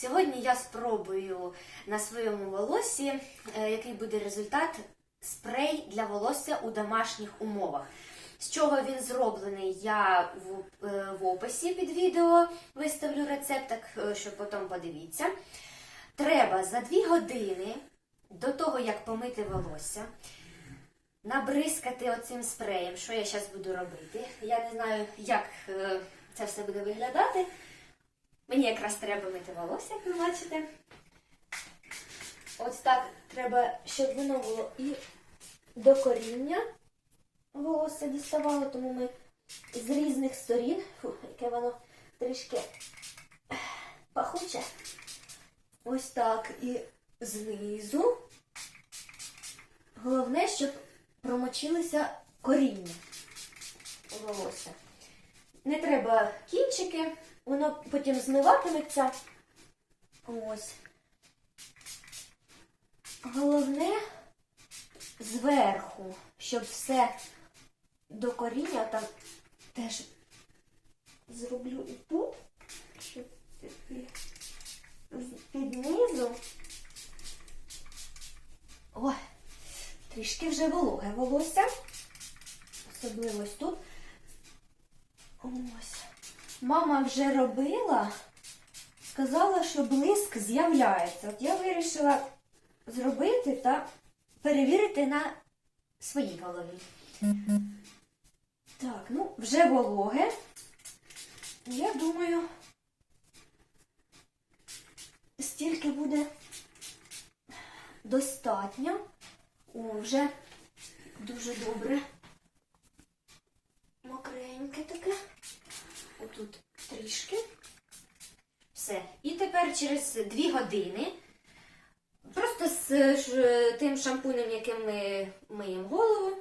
Сьогодні я спробую на своєму волоссі, е, який буде результат спрей для волосся у домашніх умовах. З чого він зроблений, я в, е, описі під відео виставлю рецепт, так е, що потім подивіться. Треба за 2 години до того, як помити волосся, набризкати оцим спреєм, що я зараз буду робити. Я не знаю, як це все буде виглядати. Мені якраз треба мити волосся, як ви бачите. Ось так треба, щоб воно було і до коріння волосся діставало, тому ми з різних сторін, фу, яке воно трішки пахуче. Ось так і знизу. Головне, щоб промочилися коріння волосся. Не треба кінчики, воно потім змиватиметься. Ось. Головне зверху, щоб все до коріння там теж зроблю і тут, щоб таки з- під низу. Ой, трішки вже вологе волосся. Особливо ось тут. Ось. Мама вже робила, сказала, що блиск з'являється. От я вирішила зробити та перевірити на своїй голові. Так, ну, вже вологе. Я думаю, стільки буде достатньо. О, вже дуже добре. Мокреньке таке. Отут трішки. Все. І тепер через 2 години. Просто з тим шампунем, яким ми миємо голову,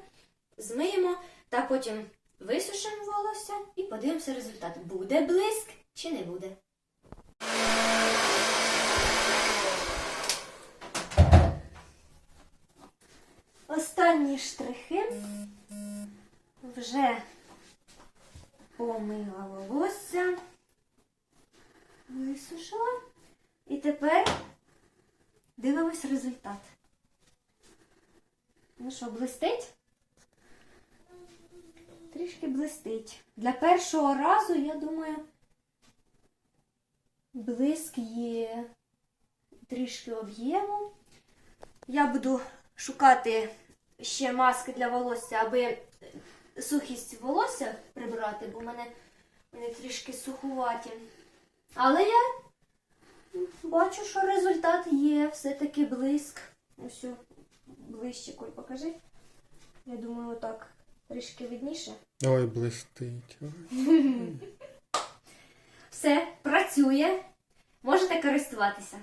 змиємо та потім висушимо волосся і подивимося результат. Буде блиск чи не буде. Останні штрихи вже помила волосся, висушила. І тепер дивимось результат. Ну що, блистить? Трішки блистить. Для першого разу, я думаю, блиск є трішки об'єму. Я буду шукати ще маски для волосся, аби сухість волосся прибрати, бо в мене вони трішки сухуваті. Але я бачу, що результат є, все-таки блиск. Ось ближче, Коль, покажи. Я думаю, отак трішки видніше. Ой, блистить. Все, працює. Можете користуватися.